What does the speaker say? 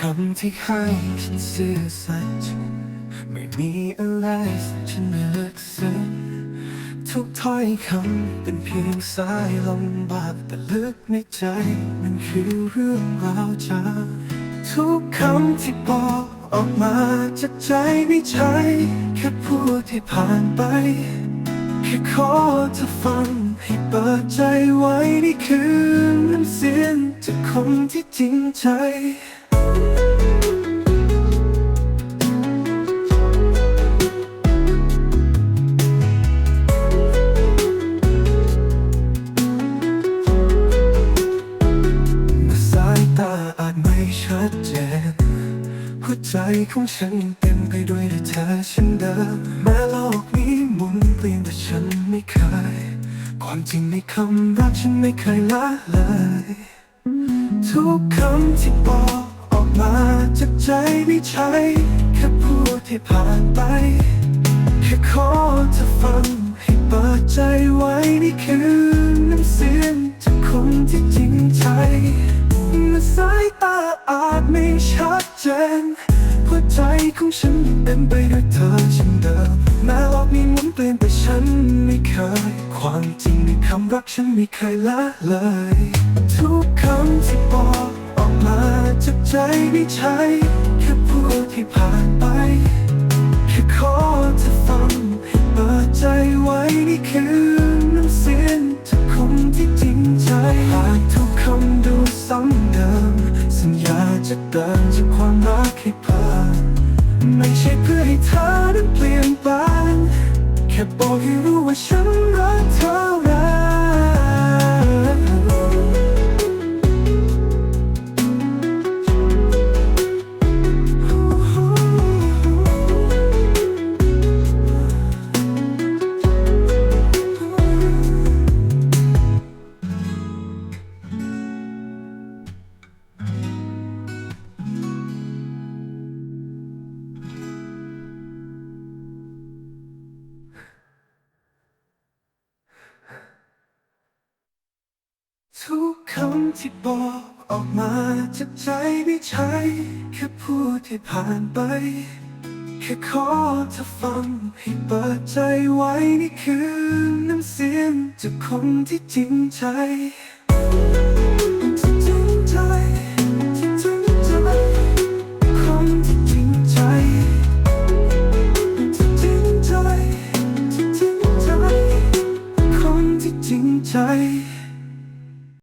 คำที่ให้ฉันซื่อสัตย์ไม่มีอะไรฉันไม่ลึกซึ้งทุกถ้อยคำเป็นเพียงสายลมบาดแต่ลึกในใจ มันคือเรื่องราวจากทุกคำที่บอกออกมาจากใจไม่ใช่แค่พูดที่ผ่านไปแค่ขอเธอฟังให้เปิดใจไว้นี่คือน้ำเสียงจากคนที่จริงใจ สายตาอาจไม่ชัดเจนหัวใจของฉันเต็มไปด้วยเธอเช่นเดิมแม้โลกนี้หมุนเปลี่ยนแต่ฉันไม่เคย ความจริงในคำรักฉันไม่เคยละเลย ทุกคำที่บอก ไม่ใช่แค่พูดที่ผ่านไป แค่ขอเธอฟังให้เปิดใจไว้นี่คือน้ำเสียงจากคนที่จริงใจแม้สายตาอาจไม่ชัดเจนหัวใจของฉันเต็มไปด้วยเธอเช่นเดิมแม้โลกนี้หมุนเปลี่ยนแต่ฉันไม่เคย ความจริงในคำรักฉันไม่เคยละเลย ทุกคำที่บอกออกมาจากใจไม่ใช่ ที่ผ่านไปแค่ขอเธอฟังให้เปิดใจไว้นี่คือน้ำเสียงจากคนที่จริงใจหากทุกคำดูซ้ำเดิม สัญญาจะเดินจากความรักให้ผ่านไม่ใช่เพื่อให้เธอนั้นเปลี่ยน คำที่บอกออกมาจากใจไม่ใช่แค่พูดให้ผ่านไป แค่ขอเธอฟังให้เปิดใจไว้นี่คือน้ำเสียงจากคนที่จริงใจ